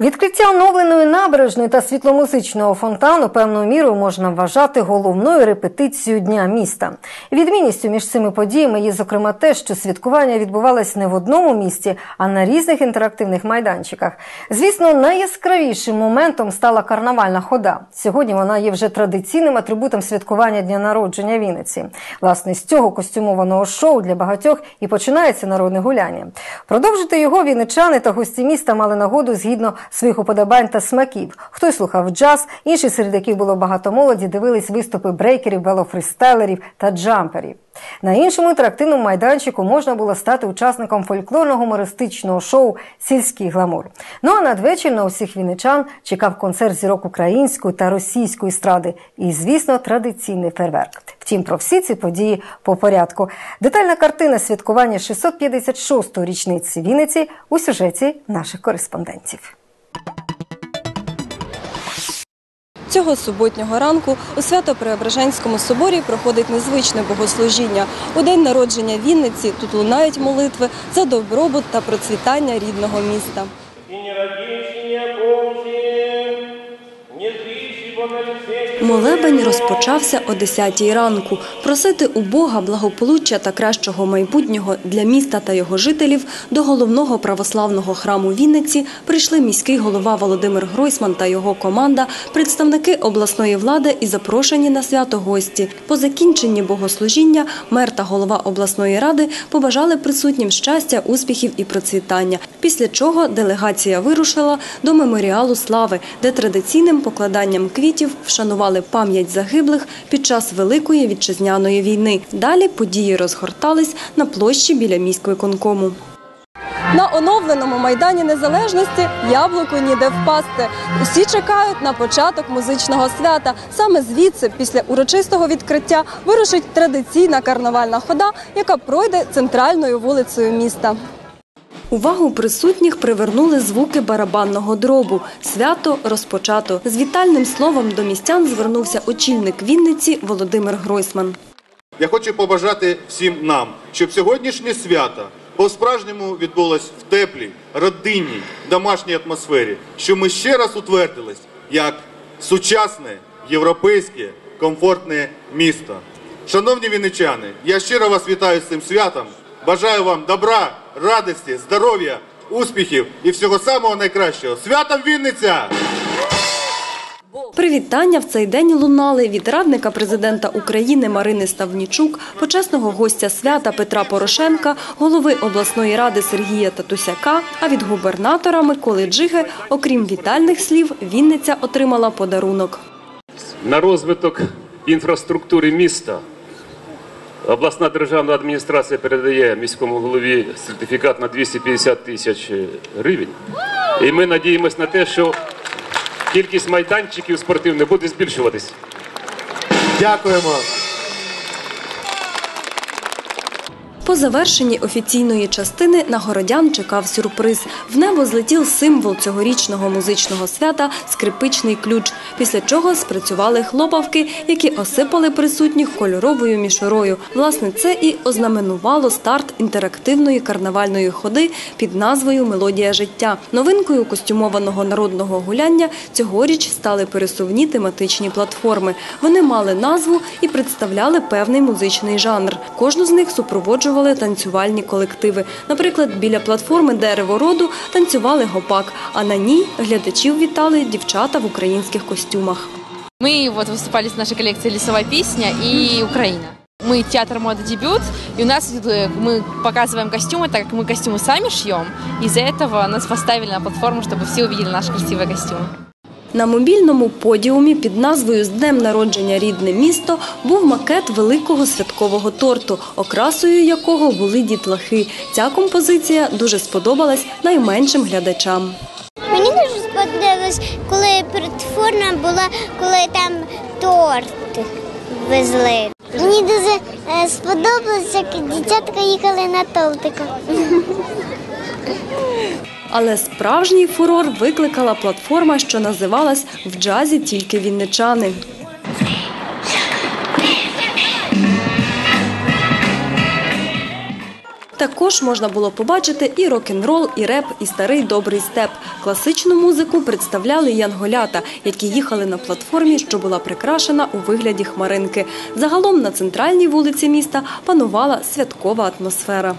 Відкриття оновленої набережної та світломузичного фонтану певною мірою можна вважати головною репетицією дня міста. Відмінністю між цими подіями є зокрема те, що святкування відбувалось не в одному місті, а на різних інтерактивних майданчиках. Звісно, найяскравішим моментом стала карнавальна хода. Сьогодні вона є вже традиційним атрибутом святкування дня народження Вінниці. Власне, з цього костюмованого шоу для багатьох і починається народне гуляння. Продовжити його вінничани та гості міста мали нагоду згідно своїх уподобань та смаків. Хтось слухав джаз, інші серед яких було багато молоді, дивились виступи брейкерів, велофристайлерів та джамперів. На іншому інтерактивному майданчику можна було стати учасником фольклорно-гумористичного шоу Сільський гламур. Ну а надвечір на усіх вінничан чекав концерт зірок української та російської естради і, звісно, традиційний фейерверк. Втім, про всі ці події по порядку. Детальна картина святкування 656-ї річниці Вінниці у сюжеті наших кореспондентів. Цього суботнього ранку у Свято-Преображенському соборі проходить незвичне богослужіння. У день народження Вінниці тут лунають молитви за добробут та процвітання рідного міста. Молебень розпочався о 10 ранку. Просити у Бога благополуччя та кращого майбутнього для міста та його жителів до головного православного храму Вінниці прийшли міський голова Володимир Гройсман та його команда, представники обласної влади і запрошені на свято гості. По закінченні богослужіння мер та голова обласної ради побажали присутнім щастя, успіхів і процвітання. Після чого делегація вирушила до меморіалу слави, де традиційним покладанням квітів вшанували пам'ять загиблих під час Великої вітчизняної війни. Далі події розгортались на площі біля міськвиконкому. На оновленому майдані незалежності яблуку ніде впасти. Усі чекають на початок музичного свята. Саме звідси, після урочистого відкриття, вирушить традиційна карнавальна хода, яка пройде центральною вулицею міста. Увагу присутніх привернули звуки барабанного дробу. Свято розпочато. З вітальним словом до містян звернувся очільник Вінниці Володимир Гройсман. Я хочу побажати всім нам, щоб сьогоднішнє свято по-справжньому відбулось в теплій, родинній, домашній атмосфері, що ми ще раз утвердились як сучасне, європейське, комфортне місто. Шановні вінничани, я щиро вас вітаю з цим святом. Бажаю вам добра, радості, здоров'я, успіхів і всього самого найкращого. Святом Вінниця! Привітання в цей день лунали від радника президента України Марини Ставнічук, почесного гостя свята Петра Порошенка, голови обласної ради Сергія Татусяка. А від губернатора Миколи Джиги, окрім вітальних слів, Вінниця отримала подарунок. на розвиток інфраструктури міста. Обласна державна адміністрація передає міському голові сертифікат на 250 тисяч гривень. І ми надіємося на те, що кількість майданчиків спортивних буде збільшуватись. Дякуємо! По завершенні офіційної частини на городян чекав сюрприз. В небо злетів символ цьогорічного музичного свята скрипичний ключ, після чого спрацювали хлопавки, які осипали присутніх кольоровою мішурою. Власне, це і ознаменувало старт інтерактивної карнавальної ходи під назвою Мелодія життя. Новинкою костюмованого народного гуляння цьогоріч стали пересувні тематичні платформи. Вони мали назву і представляли певний музичний жанр. Кожну з них супроводжували танцювальні колективи. Наприклад, біля платформи Дерево роду танцювали гопак, а на ній глядачів вітали дівчата в українських костюмах. Мы вот выступали с нашей коллекцией «Лесовая песня» и «Украина». Мы театр мода дебют, и у нас э, мы показываем костюмы, так как мы костюмы сами шьем. Из-за этого нас поставили на платформу, чтобы все увидели наши красивые костюмы. На мобільному подіумі під назвою З днем народження рідне місто був макет великого святкового торту, окрасою якого були дітлахи. Ця композиція дуже сподобалась найменшим глядачам. Мені дуже сподобалось, коли платформа була, коли там торт везли. Мені дуже е, сподобалось, як дівчатка їхали на тортиках. Але справжній фурор викликала платформа, що називалась В джазі тільки вінничани. Також можна було побачити і рок-н-рол, і реп, і старий добрий степ. Класичну музику представляли янголята, які їхали на платформі, що була прикрашена у вигляді хмаринки. Загалом на центральній вулиці міста панувала святкова атмосфера.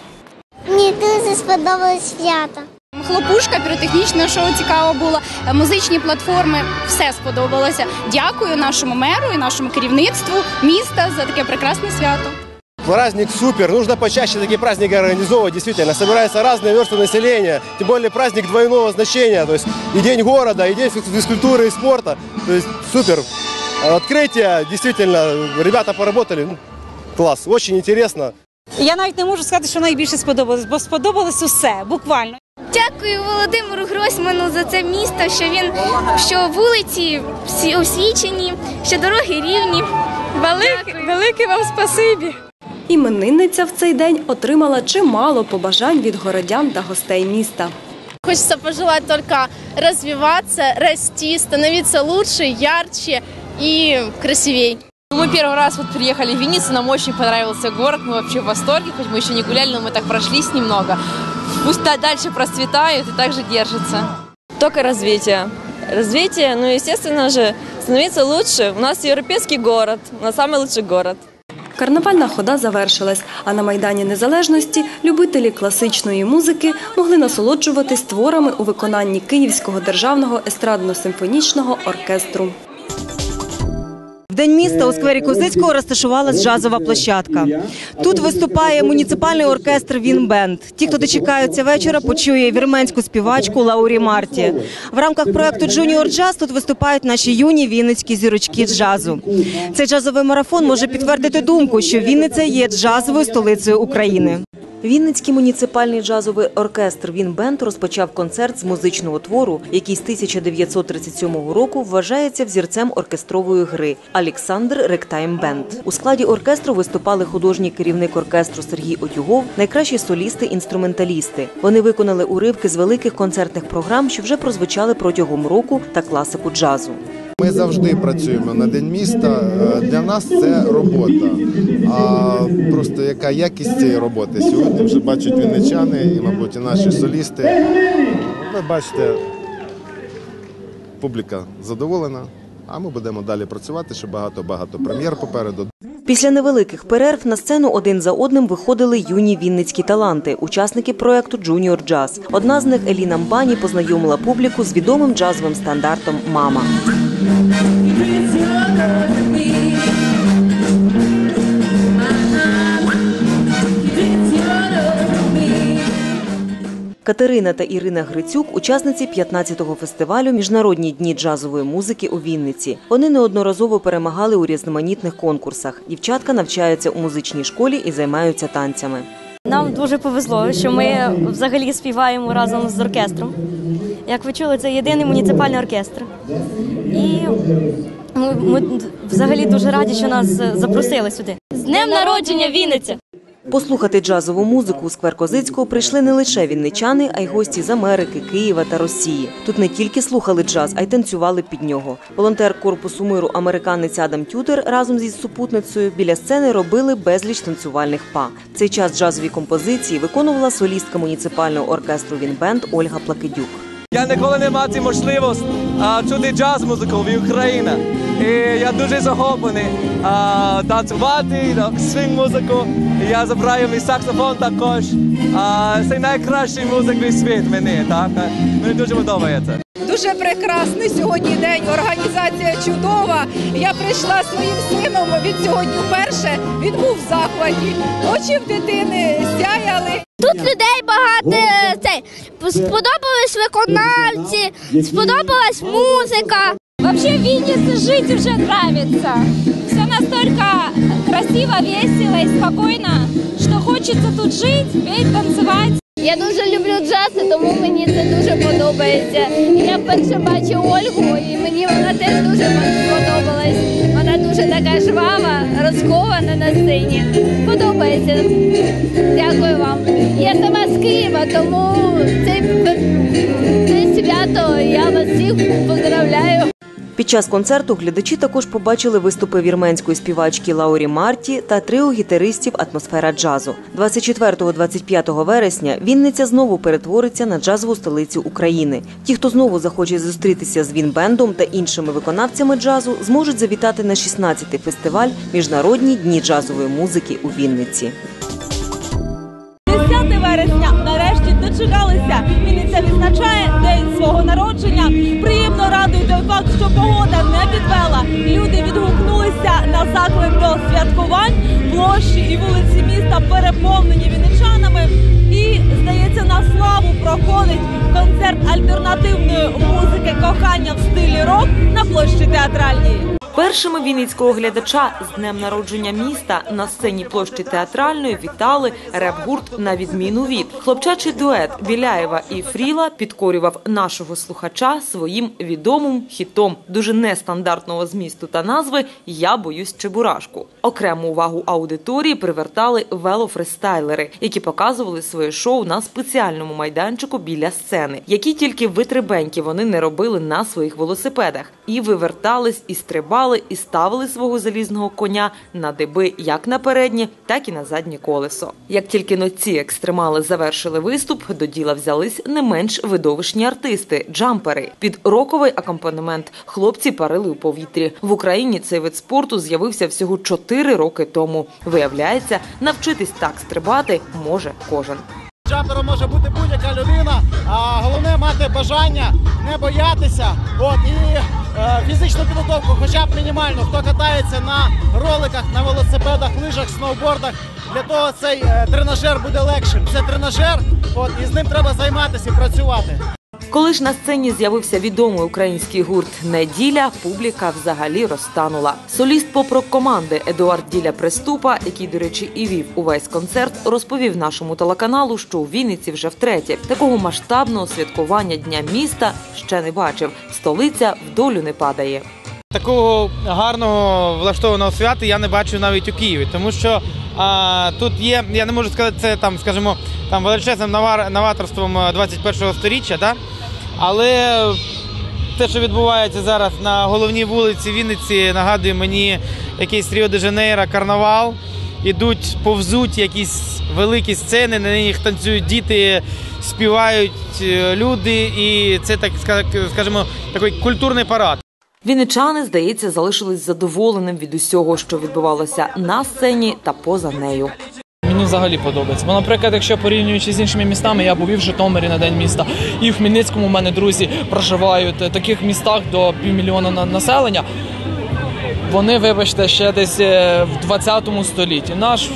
Мені дуже сподобалось свято. Хлопушка, піротехнічне шоу цікаво було, е, музичні платформи, все сподобалося. Дякую нашому меру і нашому керівництву міста за таке прекрасне свято. Праздник супер, нужно почаще такие праздники организовывать, действительно. Собираются разные версты населения, тем более праздник двойного значения, то есть и день города, и день физ- физкультуры и спорта. То есть супер. Открытие, действительно, ребята поработали, ну, класс, очень интересно. Я навіть не можу сказати, що найбільше сподобалось, бо сподобалось усе, буквально. Дякую Володимиру Гросьману за це місто, що він що вулиці всі освічені, що дороги рівні. Велике, велике вам спасибі. Іменинниця в цей день отримала чимало побажань від городян та гостей міста. Хочеться пожелати тільки розвиватися, рости, становитися лучше, ярче і красивей. Мы первый раз вот приехали в Винницу, нам очень понравился город, мы вообще в восторге, хоть мы еще не гуляли, но мы так прошлись немного. Пусть да- дальше процветают и также держатся. только развитие. Развитие, ну, естественно же, становиться лучше. У нас европейский город, у нас самый лучший город. Карнавальна хода завершилась, а на Майдані Незалежності любителі класичної музики могли насолоджуватись творами у виконанні Київського державного естрадно-симфонічного оркестру. День міста у сквері Козицького розташувалась джазова площадка. Тут виступає муніципальний оркестр Вінбенд. Ті, хто дочекаються вечора, почує вірменську співачку Лаурі Марті. В рамках проекту Джуніор Джаз тут виступають наші юні вінницькі зірочки джазу. Цей джазовий марафон може підтвердити думку, що Вінниця є джазовою столицею України. Вінницький муніципальний джазовий оркестр Вінбенд розпочав концерт з музичного твору, який з 1937 року вважається взірцем оркестрової гри Олександр Ректайм Бенд. У складі оркестру виступали художній керівник оркестру Сергій Отюгов, найкращі солісти-інструменталісти. Вони виконали уривки з великих концертних програм, що вже прозвучали протягом року та класику джазу. Ми завжди працюємо на день міста. Е, Для нас це робота. А просто яка якість цієї роботи сьогодні вже бачать вінничани і, мабуть, і наші солісти. Ви бачите, публіка задоволена. А ми будемо далі працювати, ще багато-багато прем'єр попереду. Після невеликих перерв на сцену один за одним виходили юні вінницькі таланти, учасники проекту Джуніор Джаз. Одна з них Еліна Мбані познайомила публіку з відомим джазовим стандартом Мама. Катерина та Ірина Грицюк учасниці 15-го фестивалю Міжнародні дні джазової музики у Вінниці. Вони неодноразово перемагали у різноманітних конкурсах. Дівчатка навчаються у музичній школі і займаються танцями. Нам дуже повезло, що ми взагалі співаємо разом з оркестром. Як ви чули, це єдиний муніципальний оркестр. І ми, ми взагалі дуже раді, що нас запросили сюди. З днем народження Вінниця! Послухати джазову музику у сквер Козицького прийшли не лише вінничани, а й гості з Америки, Києва та Росії. Тут не тільки слухали джаз, а й танцювали під нього. Волонтер корпусу миру американець Адам Тютер разом зі супутницею біля сцени робили безліч танцювальних па. Цей час джазові композиції виконувала солістка муніципального оркестру Вінбенд Ольга Плакидюк. Я ніколи не мав ці можливість а, чути джаз музику в Україні. І я дуже захоплений а, танцювати, свінг музику. Я забираю мій саксофон також. А, це найкращий музик світ мені. Так? Мені дуже подобається. Дуже прекрасний сьогодні день. Організація чудова. Я прийшла своїм сином. Він сьогодні вперше він був в захваті. Очі в дитини сяяли. Тут людей багато. Це сподобались виконавці, сподобалась музика. Вообще в Виннице жить уже нравится. Все настолько красиво, весело и спокойно, что хочется тут жить, петь, танцевать. Я дуже люблю джаз, і тому мені це дуже подобається. Я вперше бачу Ольгу, і мені вона теж дуже сподобалась. Дуже така жвава, розкована на сцені. Подобається. Дякую вам. Я сама з Києва, тому це, це свято. Я вас всіх поздравляю. Під час концерту глядачі також побачили виступи вірменської співачки Лаурі Марті та трио гітаристів Атмосфера джазу. 24-25 вересня Вінниця знову перетвориться на джазову столицю України. Ті, хто знову захоче зустрітися з Вінбендом та іншими виконавцями джазу, зможуть завітати на 16-й фестиваль Міжнародні дні джазової музики у Вінниці. Святкувань. Площі і вулиці міста переповнені вінничанами. І здається, на славу проходить концерт альтернативної музики кохання в стилі рок на площі театральній. Першими вінницького глядача з днем народження міста на сцені площі театральної вітали реп-гурт на відміну від хлопчачий дует Біляєва і Фріла підкорював нашого слухача своїм відомим хітом. Дуже нестандартного змісту та назви Я боюсь чебурашку. Окрему увагу аудиторії привертали велофристайлери, які показували своє шоу на спеціальному майданчику біля сцени, які тільки витребеньки вони не робили на своїх велосипедах, і вивертались, і стрибали, і ставили свого залізного коня на диби як на переднє, так і на заднє колесо. Як тільки но ці екстремали завершили виступ, до діла взялись не менш видовищні артисти джампери. Під роковий акомпанемент хлопці парили у повітрі. В Україні цей вид спорту з'явився всього 4 роки тому. Виявляється, навчитись так стрибати може кожен. Джампером може бути будь-яка людина, а головне мати бажання, не боятися. От і фізичну підготовку, хоча б мінімальну. Хто катається на роликах, на велосипедах, лижах, сноубордах, для того цей е, тренажер буде легшим. Це тренажер, от і з ним треба займатися і працювати. Коли ж на сцені з'явився відомий український гурт Неділя, публіка взагалі розтанула. Соліст поп-рок команди Едуард Діля Приступа, який, до речі, і вів увесь концерт, розповів нашому телеканалу, що у Вінниці вже втретє такого масштабного святкування дня міста ще не бачив. Столиця в долю не падає. Такого гарного влаштованого свята я не бачу навіть у Києві, тому що а, тут є, я не можу сказати, це там, скажімо, там величезним новаторством 21-го сторіччя, да? Але те, що відбувається зараз на головній вулиці Вінниці, нагадує мені якийсь Ріо-де-Жанейро, карнавал. Ідуть, повзуть якісь великі сцени, на них танцюють діти, співають е, люди, і це так ска- скажімо, такий культурний парад. Вінничани, здається, залишились задоволеним від усього, що відбувалося на сцені та поза нею. Мені взагалі подобається. Бо, наприклад, якщо порівнюючи з іншими містами, я був і в Житомирі на день міста, і в Хмельницькому у мене друзі проживають в таких містах до півмільйона населення. Вони, вибачте, ще десь е, в 20 столітті. Наш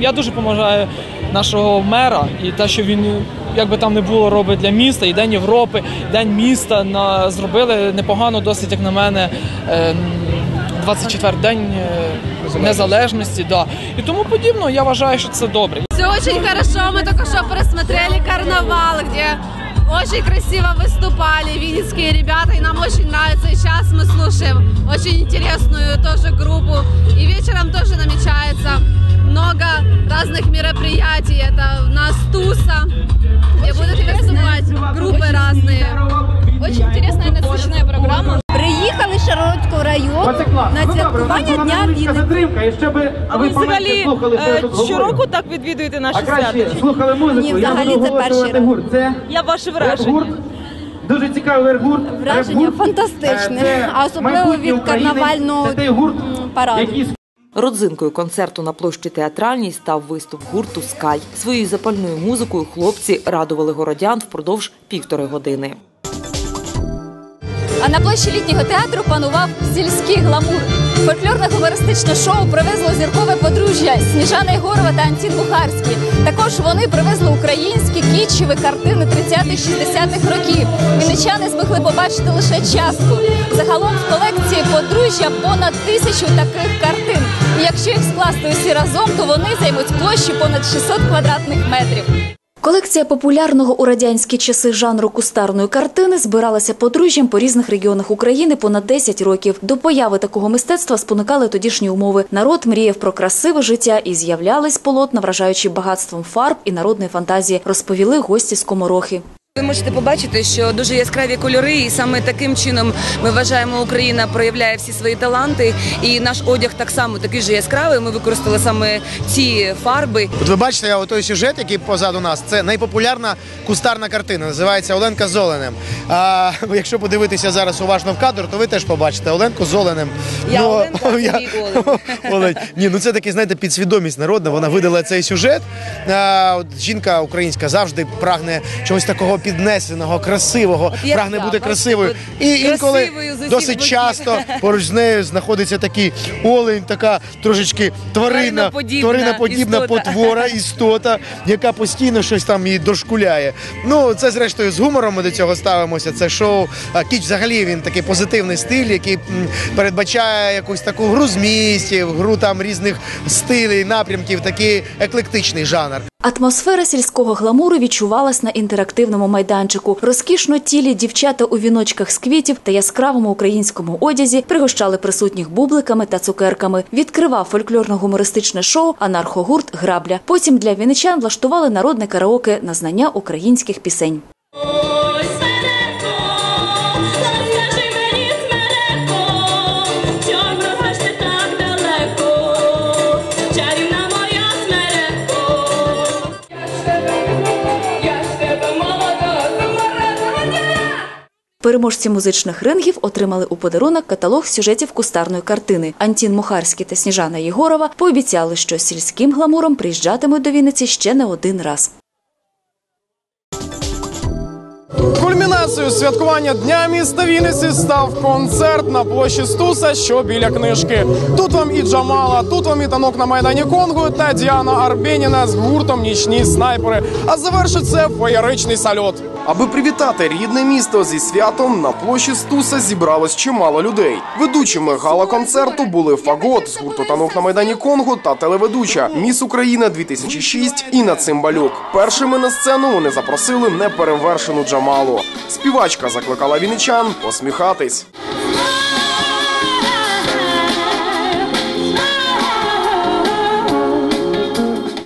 я дуже поважаю нашого мера і те, що він. Як би там не було, робить для міста, і День Європи, День міста на зробили непогано, досить як на мене. ем, 24 день е, незалежності, да. І тому подібно, я вважаю, що це добре. Все очень хорошо. Мы только что просмотрели карнавал, где очень красиво выступали винницкие ребята, и нам очень нравится. И сейчас мы слушаем очень интересную тоже группу. И вечером тоже намечается много разных мероприятий. Это у нас Туса, где будут выступать группы разные. Очень интересная насичная програма. Шарлотського району на святкування Дня Вінниці. А ви взагалі, е, щороку так відвідуєте наші свята? Ні, взагалі це перший раз. Я ваше враження. Дуже цікавий гурт. Враження фантастичне, а особливо від карнавального параду. Родзинкою концерту на площі театральній став виступ гурту Скай. Своєю запальною музикою хлопці радували городян впродовж півтори години. А на площі літнього театру панував сільський гламур. Фольклорно-гумористичне шоу привезло зіркове подружжя Сніжана Єгорова та Антін Бухарський. Також вони привезли українські кітчеві картини 30-60-х років. Вінничани змогли побачити лише частку. Загалом в колекції подружжя понад тисячу таких картин. І якщо їх скласти усі разом, то вони займуть площу понад 600 квадратних метрів. Колекція популярного у радянські часи жанру кустарної картини збиралася подружжям по різних регіонах України понад 10 років. До появи такого мистецтва спонукали тодішні умови. Народ мріяв про красиве життя і з'являлись полотна, вражаючи багатством фарб і народної фантазії, розповіли гості з Коморохи. Ви можете побачити, що дуже яскраві кольори, і саме таким чином ми вважаємо, Україна проявляє всі свої таланти. І наш одяг так само такий же яскравий. Ми використали саме ці фарби. От ви бачите, той сюжет, який позаду нас, це найпопулярна кустарна картина. Називається Оленка з Оленем. А якщо подивитися зараз уважно в кадр, то ви теж побачите Оленку з Оленем. Я Ну, Оленка, а я- Олень. Ні, ну це такий, знаєте, підсвідомість народна. Вона видала цей сюжет. А, от жінка українська завжди прагне чогось такого піднесеного, красивого, як прагне бути бачите, красивою. от І інколи красивою з усіх досить боків. часто поруч з нею знаходиться такий олень, така трошечки тварина, Твариноподібна твариноподібна істота. потвора, істота, яка постійно щось там її дошкуляє. Ну, це зрештою з гумором ми до цього ставимося. Це шоу. А Кіч взагалі він такий позитивний стиль, який м, передбачає якусь таку гру змістів, гру там різних стилей, напрямків, такий еклектичний жанр. Атмосфера сільського гламуру відчувалась на інтерактивному майданчику. Розкішно тілі дівчата у віночках з квітів та яскравому українському одязі пригощали присутніх бубликами та цукерками. Відкривав фольклорно-гумористичне шоу анархогурт Грабля. Потім для віничан влаштували народне караоке на знання українських пісень. Переможці музичних рингів отримали у подарунок каталог сюжетів кустарної картини. Антін Мухарський та Сніжана Єгорова пообіцяли, що сільським гламуром приїжджатимуть до Вінниці ще не один раз. Кульмінацією святкування Дня міста Вінниці став концерт на площі Стуса, що біля книжки. Тут вам і Джамала, тут вам і танок на майдані Конго та Діана Арбєніна з гуртом Нічні снайпери. А завершить це феєричний сальот. Аби привітати рідне місто зі святом, на площі Стуса зібралось чимало людей. Ведучими гала-концерту були Фагот з гурту танок на майдані Конго та телеведуча Міс Україна 2006 Інна Цимбалюк. Першими на сцену вони запросили неперевершену Джамалу. Співачка закликала віничан посміхатись.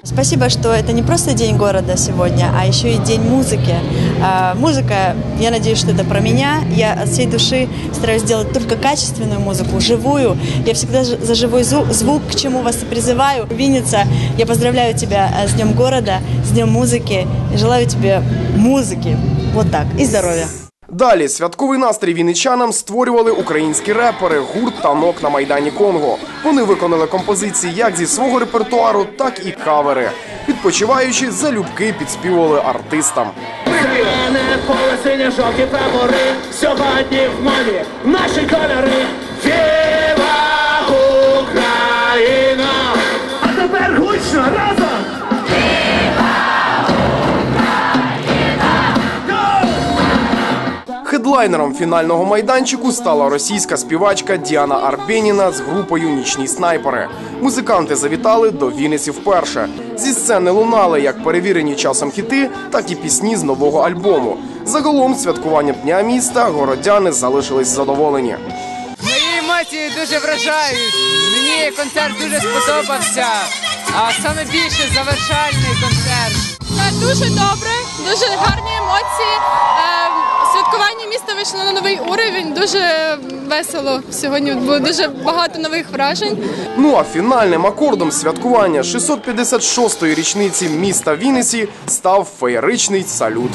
Спасибо, что это не просто день города сегодня, а еще и день музыки. А, Музыка, я надеюсь, что это про меня. Я от всей души стараюсь делать только качественную музыку, живую. Я всегда ж- за живой зву- звук, к чему вас и призываю. Винница, я поздравляю тебя э, с Днем города, с Днем музыки. И желаю тебе музыки. Вот так. И здоровья. Далі святковий настрій вінничанам створювали українські репери, гурт танок на майдані Конго. Вони виконали композиції як зі свого репертуару, так і кавери. Відпочиваючи, залюбки підспівували артистам. Зелене поле, жовті прапори, сьогодні в моді наші кольори. Віва Україна! А тепер гучно разом! Хедлайнером фінального майданчику стала російська співачка Діана Арбєніна з групою Нічні снайпери. Музиканти завітали до Вінниці вперше. Зі сцени лунали як перевірені часом хіти, так і пісні з нового альбому. Загалом святкуванням дня міста городяни залишились задоволені. Мої емоції дуже вражають. Мені концерт дуже сподобався. А саме більше завершальний концерт. Дуже добре, дуже гарні емоції. Міста вийшло на новий уровень. Дуже весело сьогодні. Було дуже багато нових вражень. Ну а фінальним акордом святкування 656-ї річниці міста Вінниці став феєричний салют.